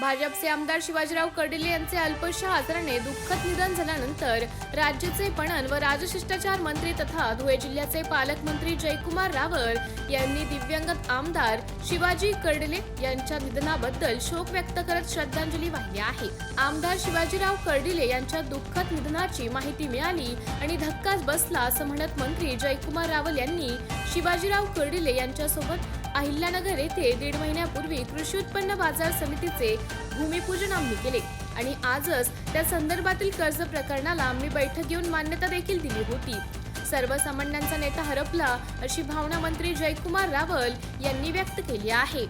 भाजपचे आमदार शिवाजीराव कर्डिले यांचे अल्पशा आजाराने दुःखद निधन झाल्यानंतर राज्याचे पणन व राजशिष्टाचार मंत्री तथा धुळे जिल्ह्याचे पालकमंत्री जयकुमार रावळ यांनी दिव्यांगत आमदार शिवाजी कर्डिले यांच्या निधनाबद्दल शोक व्यक्त करत श्रद्धांजली वाहिली आहे. आमदार शिवाजीराव कर्डिले यांच्या दुःखद निधनाची माहिती मिळाली आणि धक्काच बसला असं म्हणत मंत्री जयकुमार रावल यांनी शिवाजीराव कर्डिले यांच्यासोबत अहिल्यानगर येथे दीड महिन्यापूर्वी कृषी उत्पन्न बाजार समितीचे भूमिपूजन आम्ही केले. आणि आजच त्या संदर्भातील कर्ज प्रकरणाला आम्ही बैठक घेऊन मान्यता देखील दिली होती. सर्वसामान्यांचा नेता हरपला अशी भावना मंत्री जयकुमार रावल यांनी व्यक्त केली आहे.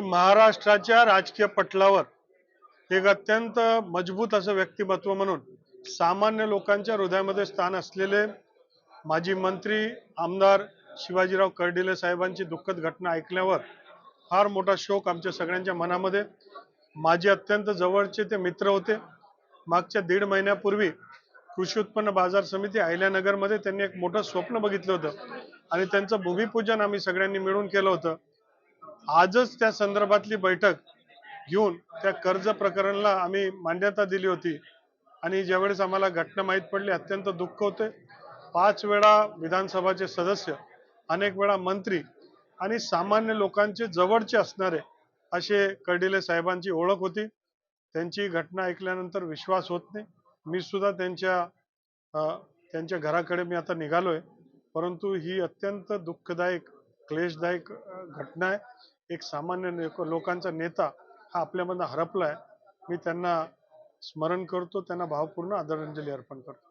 महाराष्ट्राच्या राजकीय पटलावर एक अत्यंत मजबूत असं व्यक्तिमत्व म्हणून सामान्य लोकांच्या हृदयामध्ये स्थान असलेले माजी मंत्री आमदार शिवाजीराव कर्डिले साहेबांची दुःखद घटना ऐकल्यावर फार मोठा शोक आमच्या सगळ्यांच्या मनामध्ये. माझे अत्यंत जवळचे ते मित्र होते. मागच्या दीड महिन्यापूर्वी कृषी उत्पन्न बाजार समिती अहिल्यानगरमध्ये त्यांनी एक मोठं स्वप्न बघितलं होतं आणि त्यांचं भूमिपूजन आम्ही सगळ्यांनी मिळून केलं होतं. आजच त्या संदर्भातली बैठक घेऊन त्या कर्ज प्रकरणाला आम्ही मान्यता दिली होती. आणि ज्यावेळेस आम्हाला घटना माहीत पडली अत्यंत दुःख होते. पाच वेळा विधानसभाचे सदस्य अनेक वेळा मंत्री आणि सामान्य लोकांचे जवळचे असणारे असे कर्डिले साहेबांची ओळख होती. त्यांची घटना ऐकल्यानंतर विश्वास होत नाही. मी सुद्धा त्यांच्या त्यांच्या घराकडे मी आता निघालो आहे परंतु ही अत्यंत दुःखदायक क्लेशदायक घटना आहे. एक सामान्य लोकांचा नेता हा आपल्यामधनं हरपलाय. मी त्यांना स्मरण करतो त्यांना भावपूर्ण आदरांजली अर्पण करतो.